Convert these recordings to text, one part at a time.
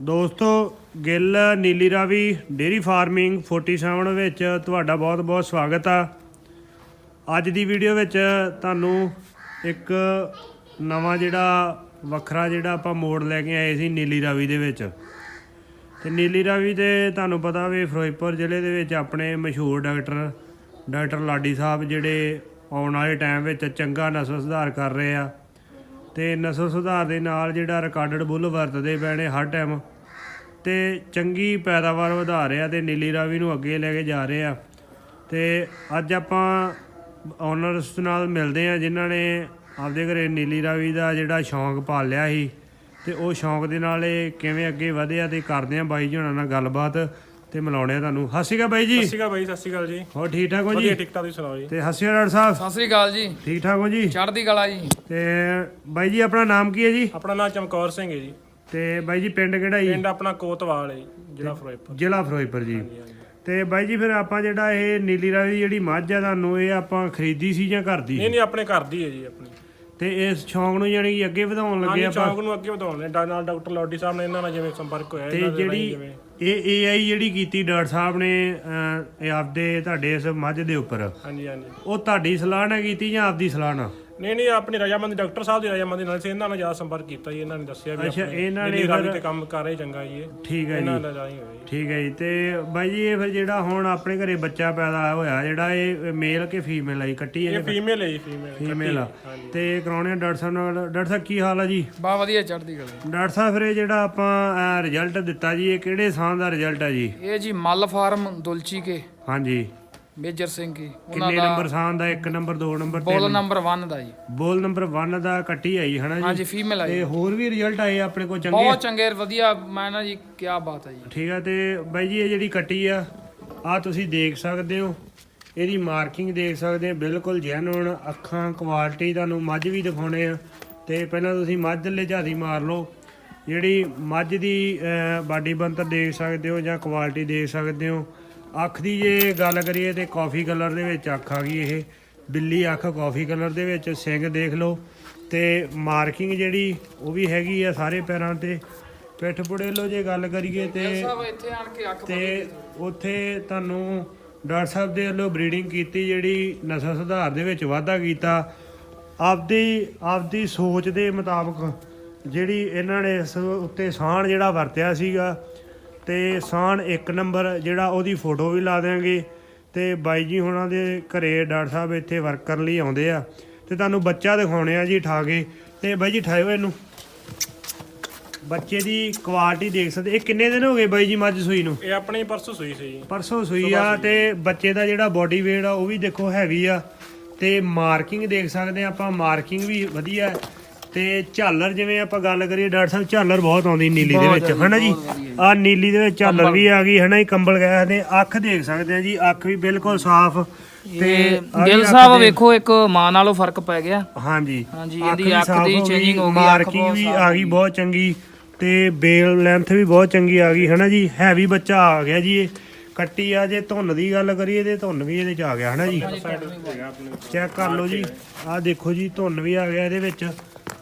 ਦੋਸਤੋ, Gill, Nili Ravi, dairy farming 47 ਵਿੱਚ ਤੁਹਾਡਾ ਬਹੁਤ-ਬਹੁਤ ਸਵਾਗਤ ਆ। ਅੱਜ ਦੀ ਵੀਡੀਓ ਵਿੱਚ ਤੁਹਾਨੂੰ ਇੱਕ ਨਵਾਂ ਜਿਹੜਾ ਵੱਖਰਾ ਜਿਹੜਾ ਆਪਾਂ ਮੋੜ ਲੈ ਕੇ ਆਏ ਸੀ ਨੀਲੀ ਰਾਵੀ ਦੇ ਵਿੱਚ। ਤੇ ਨੀਲੀ ਰਾਵੀ ਤੇ ਤੁਹਾਨੂੰ ਪਤਾ ਵੀ ਫਿਰੋਜ਼ਪੁਰ ਜ਼ਿਲ੍ਹੇ ਦੇ ਵਿੱਚ ਆਪਣੇ ਮਸ਼ਹੂਰ ਡਾਕਟਰ ਡਾਕਟਰ ਲਾਡੀ ਸਾਹਿਬ ਜਿਹੜੇ ਆਉਣ ਵਾਲੇ ਟਾਈਮ ਵਿੱਚ ਚੰਗਾ ਨਸਲ ਸੁਧਾਰ ਕਰ ਰਹੇ ਆ। ਤੇ ਨਸਲ ਸੁਧਾਰ ਦੇ ਨਾਲ ਜਿਹੜਾ ਰਿਕਾਰਡਡ ਬੁੱਲ ਵਰਤਦੇ ਪੈਣੇ ਹਰ ਟਾਈਮ ਤੇ ਚੰਗੀ ਪੈਦਾਵਾਰ ਵਧਾ ਰਿਹਾ ਆ ਤੇ ਨੀਲੀ ਰਾਵੀ ਨੂੰ ਅੱਗੇ ਲੈ ਕੇ ਜਾ ਰਹੇ ਆ। ਤੇ ਅੱਜ ਆਪਾਂ ਓਨਰਸ ਨਾਲ ਮਿਲਦੇ ਆ ਜਿਨ੍ਹਾਂ ਨੇ ਆਪਦੇ ਘਰੇ ਨੀਲੀ ਰਾਵੀ ਦਾ ਜਿਹੜਾ ਸ਼ੌਂਕ ਪਾਲਿਆ ਸੀ। ਤੇ ਉਹ ਸ਼ੌਂਕ ਦੇ ਨਾਲ ਇਹ ਕਿਵੇਂ ਅੱਗੇ ਵਧਿਆ ਤੇ ਕਰਦੇ ਆ ਬਾਈ ਜੀ ਹੁਣਾਂ ਨਾਲ ਗੱਲਬਾਤ। ਤੇ ਮਿਲਾਉਣੇ ਆ ਤੁਹਾਨੂੰ। ਸਤਿ ਸ਼੍ਰੀ ਅਕਾਲ ਬਾਈ ਜੀ। ਸਤਿ ਸ਼੍ਰੀ ਅਕਾਲ ਬਾਈ ਸਤਿ ਸ਼੍ਰੀ ਅਕਾਲ ਜੀ। ਹੋਰ ਠੀਕ ਠਾਕ ਹੋ ਵਧੀਆ ਜੀ ਟਿਕਟਾਂ ਦੀ ਸੁਣਾਓ ਜੀ? ਤੇ ਅਕਾਲ ਡਾਕਟਰ ਸਾਹਿਬ। ਸਤਿ ਸ੍ਰੀ ਅਕਾਲ ਜੀ। ਠੀਕ ਠਾਕ ਹੋ ਜੀ? ਚੜ੍ਹਦੀ ਕਲਾ ਜੀ। ਤੇ ਬਾਈ ਜੀ ਆਪਣਾ ਨਾਮ ਕੀ ਹੈ ਜੀ? ਆਪਣਾ ਨਾਮ ਚਮਕੌਰ ਸਿੰਘ ਹੈ ਜੀ। ਤੇ ਬਾਈ ਜੀ ਪਿੰਡ ਕਿਹੜਾ ਜੀ? ਪਿੰਡ ਆਪਣਾ ਕੋਤਵਾਲ ਹੈ ਜੀ, ਜ਼ਿਲ੍ਹਾ ਫਿਰੋਜ਼ਪੁਰ। ਜ਼ਿਲ੍ਹਾ ਫਿਰੋਜ਼ਪੁਰ ਜੀ। ਤੇ ਬਾਈ ਜੀ ਫਿਰ ਆਪਾਂ ਜਿਹੜਾ ਇਹ ਨੀਲੀ ਰਾਵੀ ਜਿਹੜੀ ਮੱਝ ਆ ਤੁਹਾਨੂੰ ਇਹ ਆਪਾਂ ਖਰੀਦੀ ਸੀ ਜਾਂ ਘਰ ਦੀ ਨਹੀਂ ਨਹੀਂ ਆਪਣੇ ਘਰ ਦੀ ਹੈ ਜੀ ਆਪਣੀ। ਤੇ ਇਸ ਸ਼ੌਂਕ ਨੂੰ ਜਾਨੀ ਕਿ ਅੱਗੇ ਵਧਾਉਣ ਲੱਗੇ ਹਾਂਜੀ ਆਪਾਂ। ਚੌਂਕ ਨੂੰ ਅੱਗੇ ਵਧਾਉਣੇ ਡਾ- ਨਾਲ ਡਾਕਟਰ ਲੋਡੀ ਸਾਹਿਬ ਨੇ ਇਹਨਾਂ ਨਾਲ ਜਿਵੇਂ ਸੰਪਰਕ ਹੋਇਆ ਤੇ ਇਹਨਾਂ ਦੇ ਰਾਹੀਂ ਜਿਹੜੀ ਜਿਵੇਂ। ਇਹ ਏਆਈ ਜਿਹੜੀ ਕੀਤੀ ਡਾਕਟਰ ਸਾਹਿਬ ਨੇ ਅਹ, ਇਹ ਆਪਦੇ ਤੁਹਾਡੇ ਇਸ ਮੱਝ ਦੇ ਉੱਪਰ। ਹਾਂਜੀ ਹਾਂਜੀ। ਉਹ ਤੁਹਾਡੀ ਸਲਾਹ ਨਾਲ ਕੀਤੀ ਜਾਂ ਆਪਦੀ ਸਲਾਹ ਨਾਲ? ਨਹੀਂ ਨਹੀਂ ਆਪਣੀ ਰਜਾਮੰਦੀ ਡਾਕਟਰ ਸਾਹਿਬ ਦੀ ਰਜਾਮੰਦੀ ਨਾਲ ਸੀ ਇਹਨਾਂ ਨਾਲ ਜ਼ਿਆਦਾ ਸੰਪਰਕ ਕੀਤਾ ਜੀ ਇਹਨਾਂ ਨੇ ਦੱਸਿਆ ਵੀ ਅੱਛਾ, ਇਹਨਾਂ ਨੇ ਫਿਰ- ਤੇ ਕੰਮ ਕਰ ਰਹੇ ਚੰਗਾ ਜੀ ਇਹ। ਠੀਕ ਹੈ ਜੀ। ਇਹਨਾਂ ਦਾ ਜਾਈ ਹੋਇਆ ਜੀ। ਠੀਕ ਹੈ ਜੀ ਤੇ ਬਾਈ ਜੀ ਇਹ ਫਿਰ ਜਿਹੜਾ ਹੁਣ ਆਪਣੇ ਘਰੇ ਬੱਚਾ ਪੈਦਾ ਹੋਇਆ ਜਿਹੜਾ ਇਹ ਮੇਲ ਕਿ ਫੀਮੇਲ ਆ ਜੀ? ਕੱਟੀ ਹੈ ਇਹ ਫੀਮੇਲ ਹੈ ਜੀ ਫੀਮੇਲ ਫੀਮੇਲ ਆ। ਤੇ ਕਰਾਉਣੇ ਆ ਡਾਕਟਰ ਸਾਹਿਬ ਨਾਲ। ਡਾਕਟਰ ਸਾਹਿਬ ਕੀ ਹਾਲ ਆ ਜੀ? ਬਾ ਵਧੀਆ ਚੜ੍ਹਦੀ ਕਲਾ। ਡਾਕਟਰ ਸਾਹਿਬ ਫਿਰ ਇਹ ਜਿਹੜਾ ਆਪਾਂ ਰਿਜ਼ਲਟ ਦਿੱਤਾ ਜੀ ਇਹ ਕਿਹੜੇ ਸਾਲ ਦਾ ਰਿਜ਼ਲਟ ਹੈ ਜੀ? ਇਹ ਜੀ ਮੱਲ ਫਾਰਮ ਦੁਲਚੀ ਕੇ। ਹਾਂਜੀ। ਮੇਜਰ ਸਿੰਘ ਉਹਨਾਂ ਕਿੰਨੇ ਦਾ ਨੰਬਰ ਸਾਲ ਦਾ 1 ਨੰਬਰ 2 ਨੰਬਰ ਬੋਲ ਨੰਬਰ 1 ਦਾ ਜੀ। ਬੋਲ ਨੰਬਰ 1 ਦਾ ਕੱਟੀ ਆਈ ਹਨਾ ਜੀ? ਹਾਂਜੀ ਫੀਮੇਲ ਆਈ। ਤੇ ਹੋਰ ਵੀ ਰਿਜ਼ਲਟ ਆਏ ਆਪਣੇ ਕੋਲ ਚੰਗੇ? ਬਹੁਤ ਚੰਗੇ ਵਧੀਆ ਮੈਂ ਨਾ ਜੀ ਕੀ ਬਾਤ ਹੈ ਜੀ। ਠੀਕ ਆ ਤੇ ਬਾਈ ਜੀ ਇਹ ਜਿਹੜੀ ਕੱਟੀ ਆ ਆ ਤੁਸੀਂ ਦੇਖ ਸਕਦੇ ਹੋ। ਇਹਦੀ ਮਾਰਕਿੰਗ ਦੇਖ ਸਕਦੇ ਹੋ ਬਿਲਕੁਲ ਜੈਨੂਨ ਅੱਖਾਂ ਕੁਆਲਿਟੀ ਤੁਹਾਨੂੰ ਮੱਝ ਵੀ ਦਿਖਾਉਣੇ ਆ। ਤੇ ਪਹਿਲਾਂ ਤੁਸੀਂ ਮੱਝ ਲੈ ਝਾਤੀ ਮਾਰ ਲਓ। ਜਿਹੜੀ ਮੱਝ ਦੀ ਬਾਡੀ ਬੰਤਰ ਦੇਖ ਸਕਦੇ ਹੋ ਜਾਂ ਕੁਆਲਿਟੀ ਦੇਖ ਸਕਦੇ ਹੋ। ਅੱਖ ਦੀ ਜੇ ਗੱਲ ਕਰੀਏ ਤੇ ਕਾਫੀ ਕਲਰ ਦੇ ਵਿੱਚ ਅੱਖ ਆ ਗਈ ਇਹ। ਬਿੱਲੀ ਅੱਖ ਕਾਫੀ ਕਲਰ ਦੇ ਵਿੱਚ ਸਿੰਗ ਦੇਖ ਲਓ। ਤੇ ਮਾਰਕਿੰਗ ਜਿਹੜੀ ਉਹ ਵੀ ਹੈਗੀ ਆ ਸਾਰੇ ਪੈਰਾਂ ਤੇ। ਪਿੱਠ ਪੁੜੇ ਲੋ ਜੇ ਗੱਲ ਕਰੀਏ ਤੇ ਤੇ ਉੱਥੇ ਤੁਹਾਨੂੰ ਡਾਕਟਰ ਸਾਹਿਬ ਦੇ ਵੱਲੋਂ ਬਰੀਡਿੰਗ ਕੀਤੀ ਜਿਹੜੀ ਨਸਲ ਸੁਧਾਰ ਦੇ ਵਿੱਚ ਵਾਧਾ ਕੀਤਾ। ਆਪਦੀ ਆਪਦੀ ਸੋਚ ਦੇ ਮੁਤਾਬਕ ਜਿਹੜੀ ਇਹਨਾਂ ਨੇ ਇਸ ਉੱਤੇ ਸਾਣ ਜਿਹੜਾ ਵਰਤਿਆ ਸੀਗਾ ਤੇ ਸਾਣ ਇੱਕ ਨੰਬਰ ਜਿਹੜਾ ਉਹਦੀ ਫੋਟੋ ਵੀ ਲਾ ਦੇਾਂਗੇ ਤੇ ਬਾਈ ਜੀ ਹੁਣਾਂ ਦੇ ਘਰੇ ਡਾਕਟਰ ਸਾਹਿਬ ਇੱਥੇ ਵਰਕ ਕਰਨ ਲਈ ਆਉਂਦੇ ਆ। ਤੇ ਤੁਹਾਨੂੰ ਬੱਚਾ ਦਿਖਾਉਣੇ ਆ ਜੀ ਠਾ ਕੇ ਤੇ ਬਾਈ ਜੀ ਠਾਇਓ ਇਹਨੂੰ। ਬੱਚੇ ਦੀ ਕੁਆਲਿਟੀ ਦੇਖ ਸਕਦੇ। ਇਹ ਕਿੰਨੇ ਦਿਨ ਹੋ ਗਏ ਬਾਈ ਜੀ ਮੱਝ ਸੂਈ ਨੂੰ? ਇਹ ਆਪਣੀ ਪਰਸੋਂ ਸੂਈ ਸੀ ਜੀ। ਪਰਸੋਂ ਸੂਈ ਆ ਤੇ ਬੱਚੇ ਦਾ ਜਿਹੜਾ ਬੋਡੀ weight ਆ ਉਹ ਵੀ ਦੇਖੋ ਹੈਵੀ ਆ। ਤੇ ਮਾਰਕਿੰਗ ਦੇਖ ਸਕਦੇ ਆ ਆਪਾਂ। ਮਾਰਕਿੰਗ ਵੀ ਵਧੀਆ। ਹੈ। ਤੇ ਝਾਲਰ ਜਿਵੇਂ ਆਪਾਂ ਗੱਲ ਕਰੀਏ ਡਾਕਟਰ ਸਾਹਿਬ ਝਾਲਰ ਬਹੁਤ ਆਉਂਦੀ ਨੀਲੀ ਦੇ ਵਿੱਚ ਹਨਾ ਜੀ? ਆ ਨੀਲੀ ਦੇ ਵਿੱਚ ਝਾਲਰ ਵੀ ਆ ਗਈ ਹਨਾ ਜੀ? ਕੰਬਲ ਗਿਆ ਤੇ ਅੱਖ ਦੇਖ ਸਕਦੇ ਆ ਜੀ ਅੱਖ ਵੀ ਬਿਲਕੁਲ ਸਾਫ਼ ਤੇ ਗਿੱਲ ਸਾਹਿਬ ਦੇ- ਵੇਖੋ ਇੱਕ ਮਾਂ ਨਾਲੋਂ ਫ਼ਰਕ ਪੈ ਗਿਆ। ਹਾਂਜੀ। ਹਾਂਜੀ, ਇਹਦੀ ਅੱਖ ਦੀ changing ਹੋ ਗਈ, ਮਾਰਕਿੰਗ ਵੀ ਆ ਗਈ ਬਹੁਤ ਚੰਗੀ ਤੇ ਬੇਲ ਲੈਂਥ ਵੀ ਬਹੁਤ ਚੰਗੀ ਆ ਗਈ ਹਨਾ ਜੀ? ਹੈਵੀ ਬੱਚਾ ਆ ਗਿਆ ਜੀ ਇਹ। ਕੱਟੀ ਆ ਜੇ ਧੁੰਨ ਦੀ ਗੱਲ ਕਰੀਏ ਤੇ ਧੁੰਨ ਵੀ ਇਹਦੇ ਚ ਆ ਗਿਆ ਹਨਾ ਜੀ? ਚੈੱਕ ਕਰ ਲਓ ਜੀ। ਆਹ ਦੇਖੋ ਜੀ ਧੁੰਨ ਵੀ ਆ ਗਿਆ ਇਹਦੇ ਵਿੱਚ।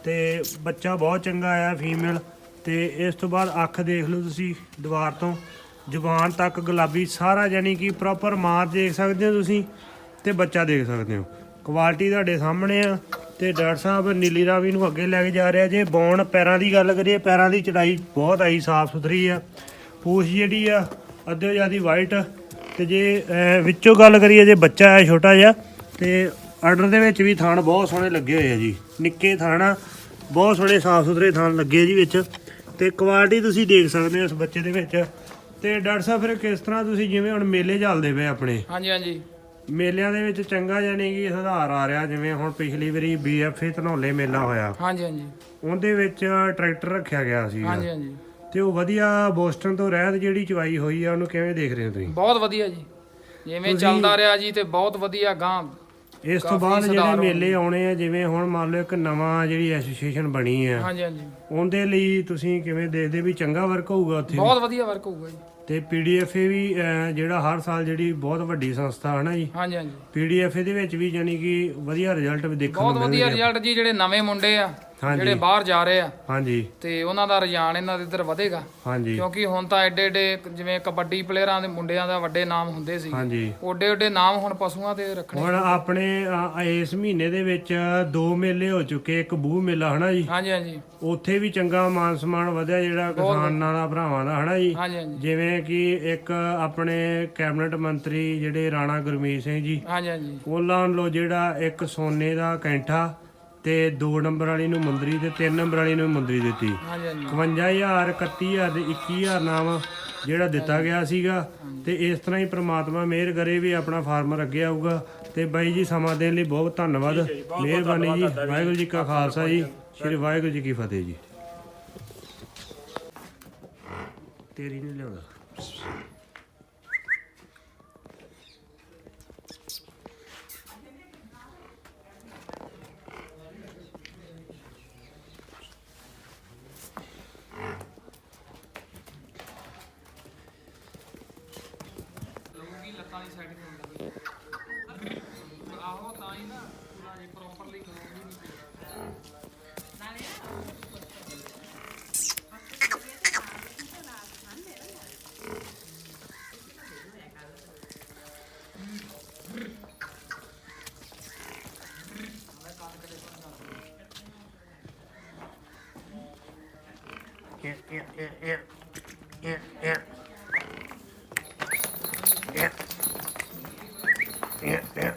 ਤੇ ਬੱਚਾ ਬਹੁਤ ਚੰਗਾ ਆਇਆ ਫੀਮੇਲ ਤੇ ਇਸ ਤੋਂ ਬਾਅਦ ਅੱਖ ਦੇਖ ਲਓ ਤੁਸੀਂ ਦੀਵਾਰ ਤੋਂ। ਜ਼ੁਬਾਨ ਤੱਕ ਗੁਲਾਬੀ, ਸਾਰਾ ਯਾਨੀ ਕਿ ਪ੍ਰੋਪਰ ਮਾਰ ਦੇਖ ਸਕਦੇ ਹੋ ਤੁਸੀਂ ਤੇ ਬੱਚਾ ਦੇਖ ਸਕਦੇ ਹੋ। ਕੁਆਲਿਟੀ ਤੁਹਾਡੇ ਸਾਹਮਣੇ ਆ ਤੇ ਡਾਕਟਰ ਸਾਹਿਬ ਨੀਲੀ ਰਾਵੀ ਨੂੰ ਅੱਗੇ ਲੈ ਕੇ ਜਾ ਰਿਹਾ ਜੇ ਬੌਣ ਪੈਰਾਂ ਦੀ ਗੱਲ ਕਰੀਏ, ਪੈਰਾਂ ਦੀ ਚੜਾਈ ਬਹੁਤ ਆਈ, ਸਾਫ਼ ਸੁਥਰੀ ਆ। ਪੂਛ ਜਿਹੜੀ ਆ, ਅੱਧੇ ਜਿਆਦੀ ਵਾਈਟ ਤੇ ਜੇ ਵਿੱਚੋਂ ਗੱਲ ਕਰੀਏ, ਜੇ ਬੱਚਾ ਹੈ ਛੋਟਾ ਜਿਹਾ, ਤੇ ਆਰਡਰ ਦੇ ਵਿੱਚ ਵੀ ਥਾਣ ਬਹੁਤ ਸੋਹਣੇ ਲੱਗੇ ਹੋਏ ਆ ਜੀ। ਨਿੱਕੇ ਥਾਣ ਬਹੁਤ ਸੋਹਣੇ ਸਾਫ਼ ਸੁਥਰੇ ਥਾਣ ਲੱਗੇ ਜੀ ਵਿੱਚ। ਤੇ ਕੁਆਲਿਟੀ ਤੁਸੀਂ ਦੇਖ ਸਕਦੇ ਹੋ ਇਸ ਬੱਚੇ ਦੇ ਵਿੱਚ। ਤੇ ਡਾਕਟਰ ਸਾਹਿਬ ਫਿਰ ਕਿਸ ਤਰ੍ਹਾਂ ਤੁਸੀਂ ਜਿਵੇਂ ਹੁਣ ਮੇਲੇ ਚੱਲਦੇ ਪਏ ਆਪਣੇ? ਹਾਂਜੀ ਹਾਂਜੀ। ਮੇਲਿਆਂ ਦੇ ਵਿੱਚ ਚੰਗਾ ਜਾਨੀ ਕਿ ਸੁਧਾਰ ਆ ਰਿਹਾ ਜਿਵੇਂ ਹੁਣ ਪਿਛਲੀ ਵਾਰੀ ਬੀਐਫਏ ਧਨੌਲੇ ਮੇਲਾ ਹੋਇਆ। ਹਾਂਜੀ ਹਾਂਜੀ। ਉਹਦੇ ਵਿੱਚ ਟਰੈਕਟਰ ਰੱਖਿਆ ਗਿਆ ਸੀ। ਹਾਂਜੀ ਹਾਂਜੀ। ਤੇ ਉਹ ਵਧੀਆ ਬੋਸਟਨ ਤੋਂ ਰਹਿਤ ਜਿਹੜੀ ਚਵਾਈ ਹੋਈ ਆ ਉਹਨੂੰ ਕਿਵੇਂ ਦੇਖ ਰਹੇ ਹੋ ਤੁਸੀਂ? ਬਹੁਤ ਵਧੀਆ ਜੀ। ਜਿਵੇਂ ਚੱਲਦਾ ਰਿਹਾ ਜੀ ਤੇ ਬਹੁਤ ਵਧੀਆ ਗਾਂ ਇਸ ਤੋਂ ਬਾਅਦ ਜਿਹੜੇ ਮੇਲੇ ਆਉਣੇ ਆ ਜਿਵੇਂ ਹੁਣ ਮੰਨ ਲਓ ਇੱਕ ਨਵਾਂ ਜਿਹੜੀ ਐਸੋਸੀਏਸ਼ਨ ਬਣੀ ਆ। ਹਾਂਜੀ ਹਾਂਜੀ। ਉਹਦੇ ਲਈ ਤੁਸੀਂ ਕਿਵੇਂ ਦੇਖਦੇ ਵੀ ਚੰਗਾ ਵਰਕ ਹੋਊਗਾ ਉੱਥੇ ਬਹੁਤ ਵਧੀਆ ਵਰਕ ਹੋਊਗਾ ਜੀ। ਤੇ ਪੀਡੀਐਫਏ ਵੀ ਜਿਹੜਾ ਹਰ ਸਾਲ ਜਿਹੜੀ ਬਹੁਤ ਵੱਡੀ ਸੰਸਥਾ ਹੈ ਨਾ ਜੀ? ਹਾਂਜੀ ਹਾਂਜੀ। ਪੀਡੀਐਫਏ ਦੇ ਵਿੱਚ ਵੀ ਯਾਨੀ ਕਿ ਵਧੀਆ ਰਿਜ਼ਲਟ ਵੀ ਦੇਖਣ ਨੂੰ ਬਹੁਤ ਵਧੀਆ ਰਿਜ਼ਲਟ ਜੀ ਜਿਹੜੇ ਨਵੇਂ ਮੁੰਡੇ ਆ ਹਾਂਜੀ। ਜਿਹੜੇ ਬਾਹਰ ਜਾ ਰਹੇ ਆ। ਹਾਂਜੀ। ਤੇ ਉਹਨਾਂ ਦਾ ਰੁਝਾਨ ਇਹਨਾਂ ਦੇ ਇੱਧਰ ਵਧੇਗਾ। ਹਾਂਜੀ। ਕਿਉਂਕਿ ਹੁਣ ਤਾਂ ਐਡੇ ਐਡੇ ਜਿਵੇਂ ਕਬੱਡੀ ਪਲੇਅਰਾਂ ਦੇ ਮੁੰਡਿਆਂ ਦਾ ਵੱਡੇ ਨਾਮ ਹੁੰਦੇ ਸੀ ਹਾਂਜੀ। ਓਡੇ ਓਡੇ ਨਾਮ ਹੁਣ ਪਸ਼ੂਆਂ ਦੇ ਰੱਖਣੇ। ਹੁਣ ਆਪਣੇ ਅ, ਇਸ ਮਹੀਨੇ ਦੇ ਵਿੱਚ ਦੋ ਮੇਲੇ ਹੋ ਚੁੱਕੇ ਇੱਕ ਬੂਹ ਮੇਲਾ ਹਨਾ ਜੀ? ਹਾਂਜੀ ਹਾਂਜੀ। ਉੱਥੇ ਵੀ ਚੰਗਾ ਮਾਨ ਸਨਮਾਨ ਵਧਿਆ ਜਿਹੜਾ ਕਿਸਾਨਾਂ ਦਾ ਭਰਾਵਾਂ ਦਾ ਹਨਾ ਜੀ? ਹਾਂਜੀ ਹਾਂਜੀ। ਜਿਵੇਂ ਕਿ ਇੱਕ ਆਪਣੇ ਕੈਬਨਿਟ ਮੰਤਰੀ ਜਿਹੜੇ ਰਾਣਾ ਗੁਰਮੀਤ ਸਿੰਘ ਜੀ ਹਾਂਜੀ ਹਾਂਜੀ। ਉਹਨਾਂ ਵੱਲੋਂ ਜਿਹੜਾ ਇੱਕ ਸੋਨੇ ਦਾ ਕੈਂਠਾ ਤੇ 2 ਨੰਬਰ ਵਾਲੀ ਨੂੰ ਮੁੰਦਰੀ ਤੇ 3 ਨੰਬਰ ਵਾਲੀ ਨੂੰ ਮੁੰਦਰੀ ਦਿੱਤੀ। ਹਾਂਜੀ ਹਾਂਜੀ। 51000 31000 ਤੇ 21000 ਨਾਮ ਜਿਹੜਾ ਦਿੱਤਾ ਗਿਆ ਸੀਗਾ। ਤੇ ਇਸ ਤਰ੍ਹਾਂ ਹੀ ਪ੍ਰਮਾਤਮਾ ਮਿਹਰ ਕਰੇ ਵੀ ਆਪਣਾ ਫਾਰਮਰ ਅੱਗੇ ਆਊਗਾ। ਤੇ ਬਾਈ ਜੀ ਸਮਾਂ ਦੇਣ ਲਈ ਬਹੁਤ ਧੰਨਵਾਦ। ਮਿਹਰਬਾਨੀ ਜੀ ਵਾਹਿਗੁਰੂ ਜੀ ਕਾ ਖਾਲਸਾ ਜੀ ਸ੍ਰੀ ਵਾਹਿਗੁਰੂ ਜੀ ਕੀ ਫਤਿਹ ਜੀ। ਤੇਰੀ ਨਹੀਂ ਲਿਆਉਂਦਾ। ਲੋਗੀ ਲੱਤਾਂ ਦੀ ਸੈਟਿੰਗ ਹੁੰਦੀ ਆਹੋ ਤਾਂ ਹੀ ਨਾ ਪੂਰਾ ਜੀ ਪ੍ਰੋਪਰਲੀ ਕਰੋਗੀ ਨਹੀਂ Yeah, yeah, yeah, yeah. Yeah, yeah. Yeah. Yeah, yeah.